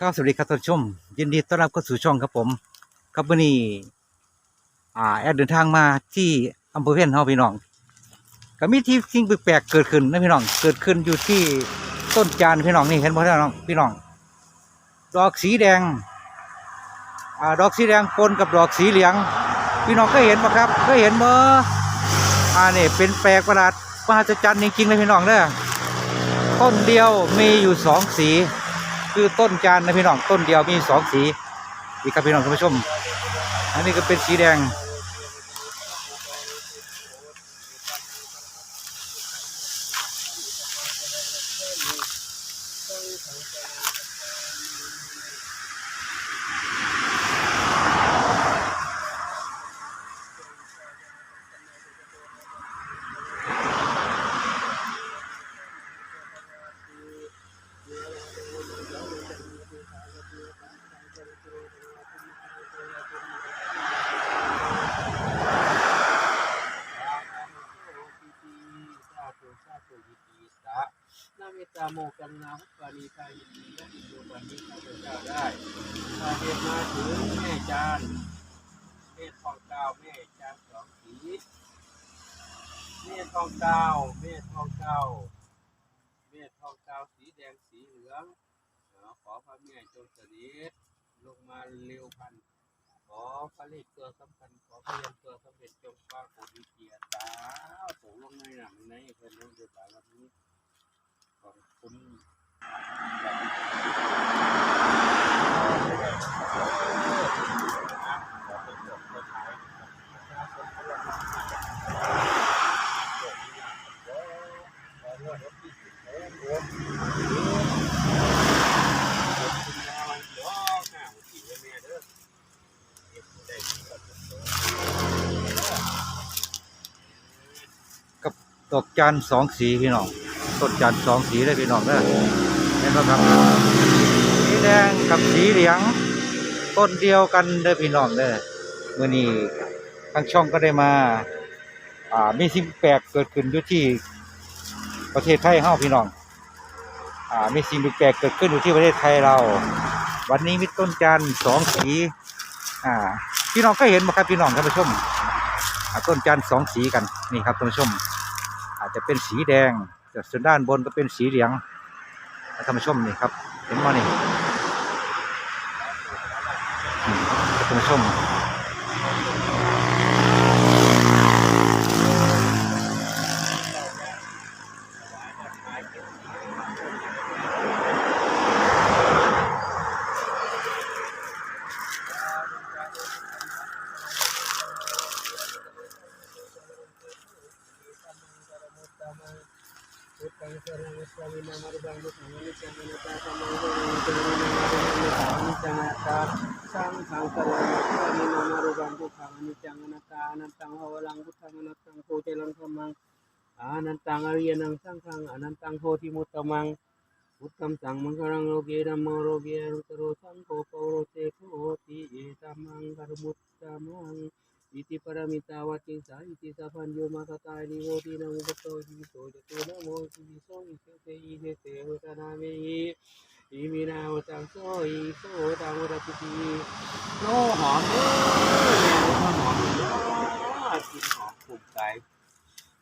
ก็สวัสดีครับท่านผู้ชม ยินดีต้อนรับเข้าสู่ช่องครับผม ครับวันนี้อ่าแอดเดินทางมาที่อำเภอเพียนเฮาพี่น้องก็มีที่สิ่งแปลกๆเกิดขึ้นนะพี่น้อง เกิดขึ้นอยู่ที่ต้นจานพี่น้องนี่เห็นบ่พี่น้องพี่น้อง ดอกสีแดงอ่าดอกสีแดงปนกับดอกสีเหลือง พี่น้องก็เห็นบ่ครับก็เห็นบ่อ่านี่เป็นแปลกประหลาดมหัศจรรย์จริงๆเลยพี่น้องเด้อต้นเดียวมีอยู่สองสี คือต้นจานนะพี่น้องต้นเดียวมีสองสีอีกครับพี่น้องท่านผู้ชม อันนี้ก็เป็นสีแดง โมกังนาหุปานีทายินีและอิโยปันนี้ข้าพเจ้าได้ถ้าเหตุมาถึงแม่จานแม่ทองกาวแม่จานสองสีแม่ทองกาวแม่ทองกาวแม่ทองกาวสีแดงสีเหลืองขอพระแม่จงเสด็จลงมาเร็วพันขอพระเลขตัวสำคัญขอพระยันตัวสำเร็จจงปรากฏวิเกียรติสาธุลงในหนังในเพื่อนลงเดือดร้อนวันนี้ ขอบคุณกับดอกจานสองสีพี่น้อง ต้นจานสองสีเลยพี่น้องเด้อเห็นไหมครับสีแดงกับสีเหลืองต้นเดียวกันเด้อพี่น้องเด้อเมื่อนี้ทางช่องก็ได้มา อ่ามีสิ่งแปลกเกิดขึ้นอยู่ที่ประเทศไทยเฮาพี่น้อง อ่ามีสิ่งแปลกเกิดขึ้นอยู่ที่ประเทศไทยเรา วันนี้มีต้นจานสองสีอ่าพี่น้องก็เห็นไหมครับพี่น้องท่านผู้ชมต้นจันทร์สองสีกันนี่ครับท่านผู้ชม อาจจะเป็นสีแดง ส่วนด้านบนก็เป็นสีเหลืองท่านผู้ชมนี่ครับ เห็นไหมนี่ท่านผู้ชม สังขังกะลังสามินามารุบังพุทธัง อนิจจังอนัตตาอนันตังภวลังพุทธังอนัตตังโพเจรังธรรมังอานันตังอริยนังสังฆังอนันตังโพธิมุตตมังพุทธัมสังมังคลังโลเกธัมโมโลเกรุตโรสังโฆปโรเตโพติเอตัมมังกรมุตตมัง อิติปรมิตาวติสาอิติสัพพัญโยมาตตานิโวตินังอุปโตจิวิโสจตุนะโมจิวิโสอิเสเตอิเนเตวตนาเมหิอีมีนาวตังโซอีโซตังวรติตีโนหอมเด้อแม่หอมเด้อกินหอมกลุ่มไก่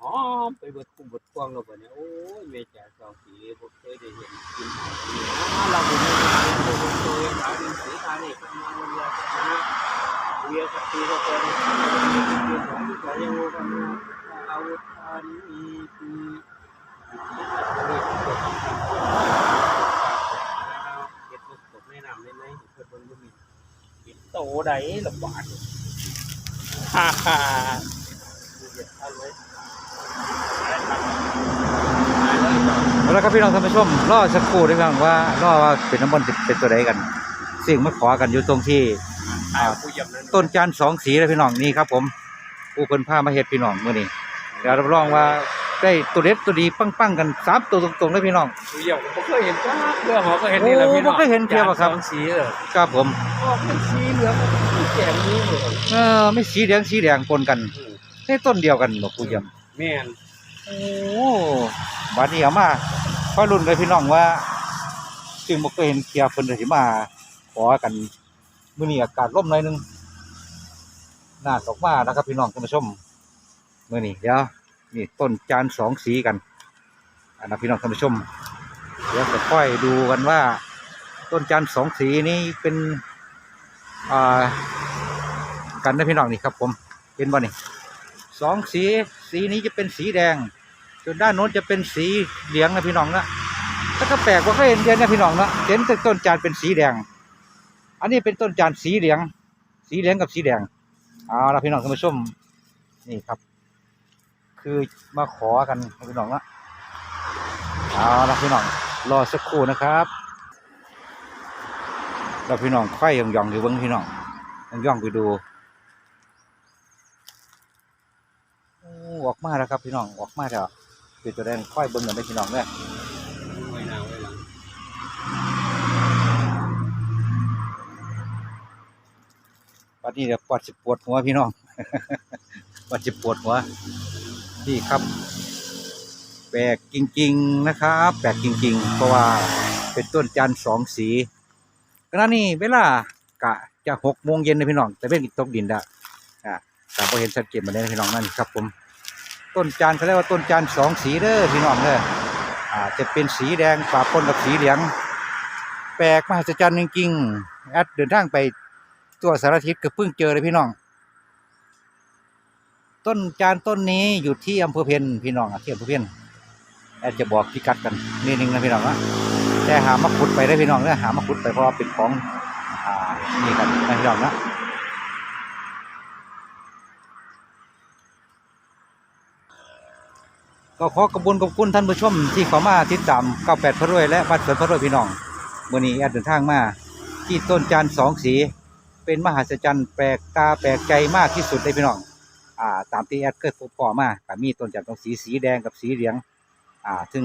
หอมไปเบิดคุมเบิดควงเราบ่เนี่ยโอ้ยแม่จ๋าสองสีบ่เคยได้เห็นกินหอมนี่นะเราบ่ได้เห็นตัวโตๆขาวดินสีทานี่ก็มาเรียกนะเรียกกับตีก็เป็น เด็กกบแนะนำได้หรือเบิ่งบ่มีกินโตได้ละบาทฮ่าฮ่าดูเด็ดเอาเลยไปครับไปเลยแล้วครับพี่น้องท่านผู้ชมรอสักครู่ด้วยกันว่ารอว่าเป็นน้ำมันเป็นตัวใดกัน สิ่งมาขอกันอยู่ตรงที่ อ่าผู้เยี่ยมนั้นต้นจานทร์สองสีเลยพี่น้องนี่ครับ ผมผู้เพิ่นพามาเฮ็ดพี่น้องมื้อนี้เดี๋ยวรับรองว่าได้ตัวเด็ดตัวดีปังๆกันสามตัวตรงๆเลยพี่น้องผู้เยี่ยมผมเคยเห็นจ้าเรื่องหอก็เห็นนี่แหละพี่น้องโอ้บ่เคยเห็นเทียบอะครับสองสีเออครับผมออกเป็นสีเหลืองสีแจ่มนี้เลยเออไม่สีแดงสีแดงปนกันในต้นเดียวกันบ่ผู้เยี่ยมแม่นโอ้บัดนี้เอามาพอรุ่นเลยพี่น้องว่าซึ่งบ่เคยเห็นเคียเพิ่นเลยสิมาขอกัน มื้อนี้อากาศร่มหน่อยหนึงน่าตกมานะครับพี่น้องท่านผู้ชมมื้อนี้เดี๋ยวนี่ต้นจานสองสีกันอันนะพี่น้องท่านผู้ชม เดี๋ยวจะค่อยดูกันว่า ต้นจานสองสีนี้เป็นอ่ากันนะพี่น้องนี่ครับ ผมเห็นบ่นี่สองสีสีนี้จะเป็นสีแดงส่วนด้านโน้นจะเป็นสีเหลืองนะพี่น้องนะถ้าก็แปลกว่าก็เห็นเดียนนะพี่น้องนะเห็นต้นจานเป็นสีแดง อันนี้เป็นต้นจานสีเหลือง สีเหลืองกับสีแดงเอาละพี่น้องท่านผู้ชมนี่ครับ คือมาขอกันพี่น้องนะเอาละพี่น้องรอสักครู่นะครับเราพี่น้องค่อยย่องๆอยู่เบิ้งพี่น้องย่องๆไปดูออกมาแล้วครับพี่น้องออกมาแล้วเป็นตัวแดงค่อยเบิ้งกันได้พี่น้องเนี่ย ไว้หน้าไว้หลัง วั นนี้เดี๋ยวปวดสิปวดหัวพี่น้องปวดสิปวดหัวนี่ครับ แปลกจริง ๆ นะครับ แปลกจริง ๆ เพราะว่าเป็นต้นจันทร์สองสีขณะนี้เวลากะจะหกโมงเย็นนะพี่น้อง แต่เป็นตกดินล้วอ่าแต่พอเห็นสังเกตมาเลยพี่น้องนั่นครับ ผม ต้นจันทร์เขาเรียกว่าต้นจันทร์สองสีเด้อพี่น้องเด้ออ่าจะเป็นสีแดงปะปนกับสีเหลือง แปลกมหัศจรรย์จริงๆแอดเดินทางไป ตัวสารทิศก็เพิ่งเจอเลยพี่น้อง ต้นจานต้นนี้อยู่ที่อำเภอเพนพี่น้องอะที่อำเภอเพนแอดจะบอกพิกัดกันนิดนึงนะพี่น้องนะแต่หามาขุดไปได้พี่น้องเนะหามาขุดไปเพราะว่าเป็นของอ่านี่กันนะพี่น้องนะก็ขอกระบุญขอบคุณท่านผู้ชมที่เข้ามาติดตาม98พระรวยและวัดสวนพระรวยพี่น้องวันนี้แอดเดินทางมา ที่ต้นจานสองสี เป็นมหัศจรรย์แปลกตาแปลกใจมากที่สุดเลยพี่น้อง อ่า ตามที่แอดเคยพบพ่อมาก็มีต้นจานสองสีสีแดงกับสีเหลือง อ่า ซึ่ง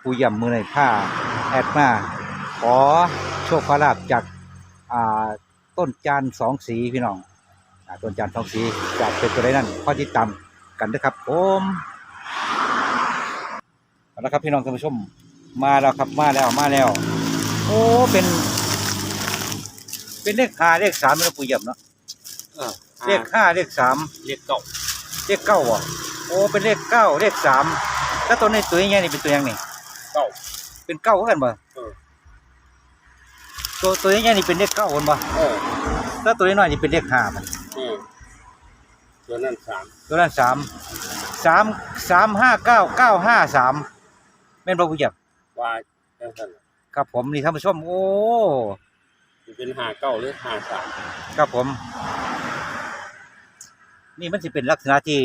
ผู้ย่ำมือในผ้าแอดมาขอโชคขอลาบจาก อ่า ต้นจานสองสีพี่น้อง อ่า ต้นจานสองสีจะเป็นตัวใดนั่นข้อที่ตามกันนะครับผมเอาละครับพี่น้องท่านผู้ชมมาแล้วครับมาแล้วมาแล้ว โอ้เป็น เป็นเลขห้าเลขสามนะปู่เยี่ยมเนาะเออเลขห้าเลขสามเลขเก่าเลขเก้าอะโอ้เป็นเลขเก้าเลขสามแล้วตัวนี้ตัวยังไงนี่เป็นตัวยังนี่เก่าเป็นเก้าเหมือนกันบ่เออตัวตัวยังไงนี่เป็นเลขเก้าเหมือนบ่เออแล้วตัวน้อยนี่เป็นเลขห้ามันอืมตัวนั้นสามตัวนั้นสามสามสามห้าเก้าเก้าห้าสามแม่นบ่ปู่เยี่ยมวายจังซั่นน่ะครับผมนี่ท่านผู้ชมโอ้ สิเป็นห้าเก้าหรือห้าสามครับผม นี่มันสิเป็นลักษณะที่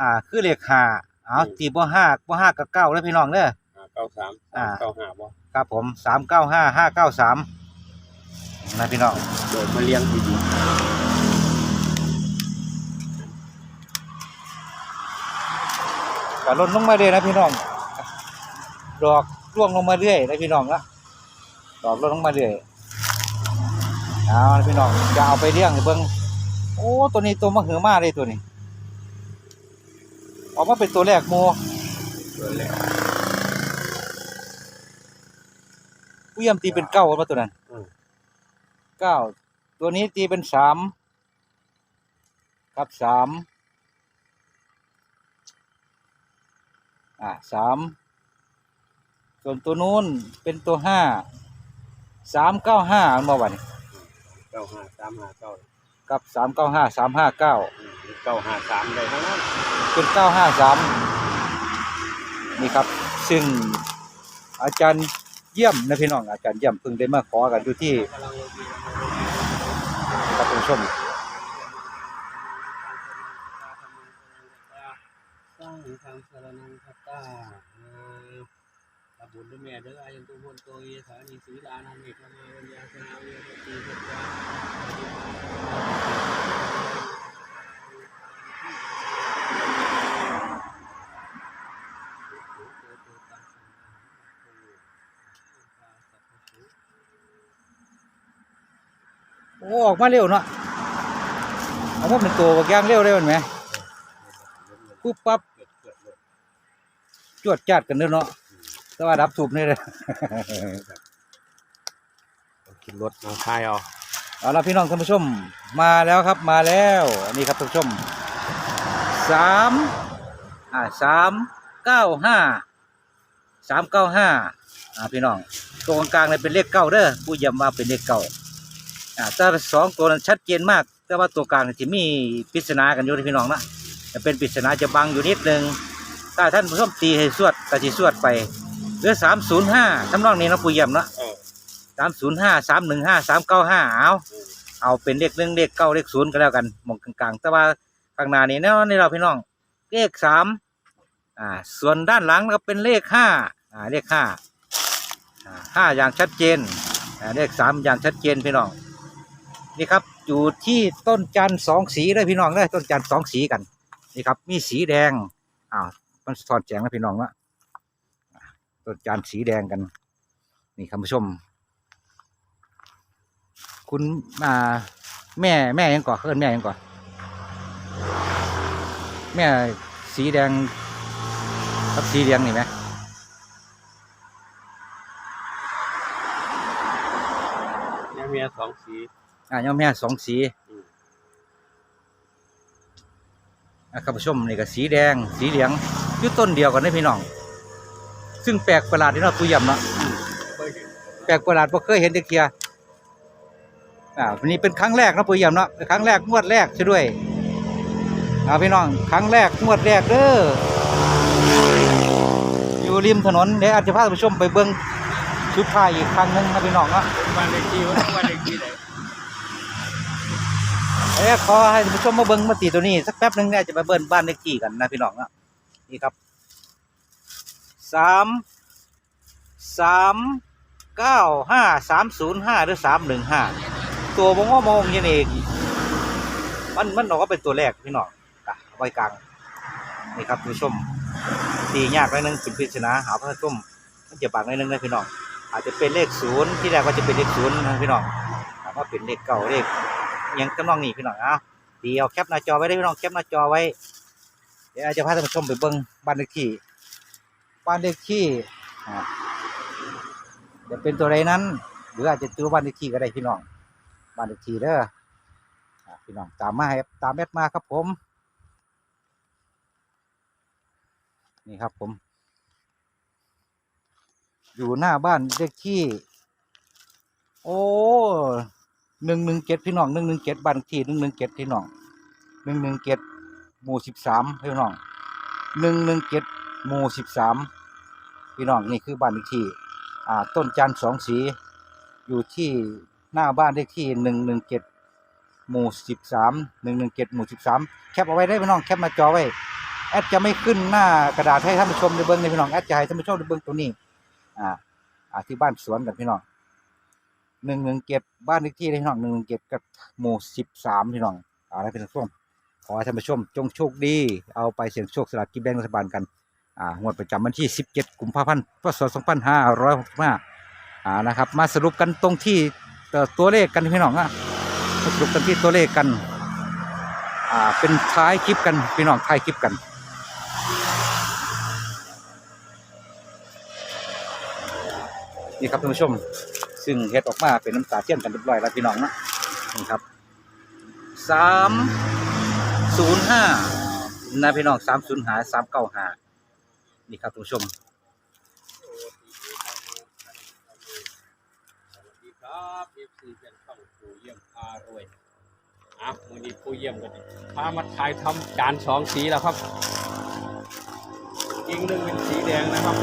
อ่า คือเลขห้าเอาตีบ่ห้าบ่ห้ากับเก้าแล้วพี่น้องเด้อห้าเก้าสามอ่าเก้าห้าบ่ครับผมสามเก้าห้าห้าเก้าสามนะพี่น้องโดดมาเลี้ยงดีก็ลดลงมาเรื่อยนะพี่น้อง ดอกร่วงลงมาเรื่อยนะพี่น้องละดอกลดลงมาเรื่อย เอาละพี่น้องจะเอาไปเลี้ยงให้เบิ่งโอ้ตัวนี้ตัวมะเหือมาเลยตัวนี้ออกมาเป็นตัวแรกโมๆตัวแรกผู้ยำตีเป็นเก้ามาตัวนั้นอืมเก้าตัวนี้ตีเป็นสามครับสามอ่าสามส่วนตัวนู้นเป็นตัวห้าสามเก้าห้าอันมาวันนี้ เก้าห้าสามห้าเก้ากับสามเก้าห้าสามห้าเก้าอืมเก้าห้าสามได้ทั้งนั้นเป็นเก้าห้าสามนี่ครับ ซึ่งอาจารย์เยี่ยมนะพี่น้องอาจารย์เยี่ยมเพิ่งได้มาขอกันอยู่ที่กำลังโอเคครับคุณผู้ชมสร้างทางสารนังคัตตา ตบุญด้วยแม่เด้ออายุตุพนโตเยสานิสีลานันเอกมาวิญญาสนาเวรตีสัจจาโอ้ออกมาเร็วเนาะออกมาเป็นตัวบักอยางเร็วได้ไหมปุ๊บปั๊บจวดจัดกันเนาะ แต่ว่าดับสูบนี่เลยขึ้นรถน้องทายเอาเอาละพี่น้องท่านผู้ชมมาแล้วครับมาแล้ว อันนี้ครับท่านผู้ชมสามอ่าสามเก้าห้าสามเก้าห้าอ่าพี่น้องตัวกลางๆเนี่ยเป็นเลขเก้าเด้อผู้ย้ำว่าเป็นเลขเก้าอ่าแต่สองตัวนั้นชัดเจนมาก แต่ว่าตัวกลางจะมีปริศนากันอยู่ที่พี่น้องนะจะเป็นปริศนาจะบังอยู่นิดนึงถ้าท่านผู้ชมตีให้สวดก็จะสวดไป เหลือสามศูนย์ห้าทำนองนี้เนาะผู้ย้ำเนาะเออสามศูนย์ห้าสามหนึ่งห้าสามเก้าห้าเอาเอาเป็นเลขหนึ่งเลขเก้าเลขศูนย์ก็แล้วกันหมองกลางๆ แต่ว่าข้างหน้านี่เนาะนี่เราพี่น้อง เลขสามอ่า ส่วนด้านหลังก็เป็นเลขห้าอ่าเลขห้าอ่าห้าอย่างชัดเจนอ่าเลขสามอย่างชัดเจนพี่น้องนี่ครับอยู่ที่ต้นจันทร์สองสีเลยพี่น้องเลยต้นจันทร์สองสีกันนี่ครับ มีสีแดงอ้าวมันสะท้อนแสงนะพี่น้องละอ่า ต้นจันทร์สีแดงกัน นี่คุณผู้ชม คุณอ่าแม่แม่ยังก่อนเขาเอิ้นแม่ยังก่อนแม่สีแดงกับสีเหลืองนี่ไหมเนี่ยเมียสองสีอ่าย่อมแม่สองสีอืมอะคุณผู้ชมนี่ก็สีแดง สีเหลืองอยู่ต้นเดียวกันนะพี่น้อง ซึ่งแปลกประหลาดที่เราะตุยำเนาะเคยเห็นแปลกประหลาดเพราะเคยเห็นแตะเกียอ่าวันนี้เป็นครั้งแรกนะปุยยำเนาะเป็นครั้งแรกงวดแรกใช่ด้วยเอาพี่น้องครั้งแรกงวดแรกเด้ออยู่ริมถนนเดี๋ยวอาจจะพาท่านผู้ชมไปเบิ้งชุดผ้ายอีกครั้งหนึงนะพี่น้องเนาะบ้านเลขที่ว่าบ้านเลขที่ไหนเอ้ยขอให้ท่านผู้ชมมาเบิ้งมาตีตัวนี้สักแป๊บหนึงเนี่ยจะไปเบิ้งบ้านเลขที่กันนะพี่น้องเนาะนี่ครับ สามสามเก้าห้าสามศูนย์ห้าหรือสามหนึ่งห้าตัวมองว่ามองยังเองมันมันออกก็เป็นตัวแรกพี่น้องอะไว้กลางนี่ครับผู้ชมตียากหนิดนึงเป็นปริศนาหาพระส้มมันจะบางหนิดนึงนะพี่น้องอาจจะเป็นเลขศูนย์ที่แรกว่าจะเป็นเลขศูนย์นะพี่น้องถามว่าเป็นเลขเก่าเลขยังกำนองนี่พี่น้องอะตีเอาแคปหน้าจอไว้ได้พี่น้องแคปหน้าจอไว้เดี๋ยวอาจจะพาท่านผู้ชมไปเบิ้งบ้านเลขที่ บ้านเลขที่อ่าจะเป็นตัวใดนั้น หรืออาจจะตัวบ้านเลขที่ก็ได้พี่น้องบ้านเลขที่เด้อพี่น้องตามมาครับตามแอดมาครับผม นี่ครับผม อยู่หน้าบ้านเลขที่ โอ้หนึ่งหนึ่งเจ็ดพี่น้องหนึ่งหนึ่งเจ็ดบ้านเลขที่หนึ่งหนึ่งเจ็ดพี่น้องหนึ่งหนึ่งเจ็ดหมู่สิบสามพี่น้องหนึ่งหนึ่งเจ็ด หมู่สิบสามพี่น้องนี่คือบ้านเลขที่อ่าต้นจันทร์สองสี อยู่ที่หน้าบ้านเลขที่หนึ่งหนึ่งเจ็ดหมู่สิบสามหนึ่งหนึ่งเจ็ดหมู่สิบสามแคปเอาไว้ได้พี่น้องแคปมาจอไว้แอดจะไม่ขึ้นหน้ากระดาษให้ท่านผู้ชมได้เบิ้งในพี่น้องแอดจะให้ท่านผู้ชมได้เบิ้งตัวนี้อ่าอ่าที่บ้านสวนกันพี่น้องหนึ่งหนึ่งเจ็ดบ้านเลขที่พี่น้องหนึ่งหนึ่งเจ็ดกับหมู่สิบสามพี่น้องเอาละพี่น้องขอให้ท่านผู้ชมจงโชคดี เอาไปเสี่ยงโชคสลากกินแบ่งรัฐบาลกัน อ่างวดประจำวันที่สิบเจ็ดกุมภาพันธ์พศสองพันห้าร้อยหกสิบห้าอ่านะครับ มาสรุปกันตรงที่ตัวเลขกันพี่น้องอะมาสรุปกันที่ตัวเลขกันอ่าเป็นท้ายคลิปกันพี่น้องท้ายคลิปกันนี่ครับท่านผู้ชม ซึ่งเฮ็ดออกมาเป็นน้ำตาเทียนกันเรียบร้อยแล้วพี่น้องนะนี่ครับสามศูนย์ห้านะพี่น้องสามศูนย์หาสามเก้าหา นี่ครับท่านผู้ชมสวัสดีครับเอฟซีเป็นช่องผู้เยี่ยมพารวยอะมือนี้ผู้เยี่ยมกันพามาถ่ายทำจานสองสีแล้วครับอีกหนึ่งเป็นสีแดงนะครับ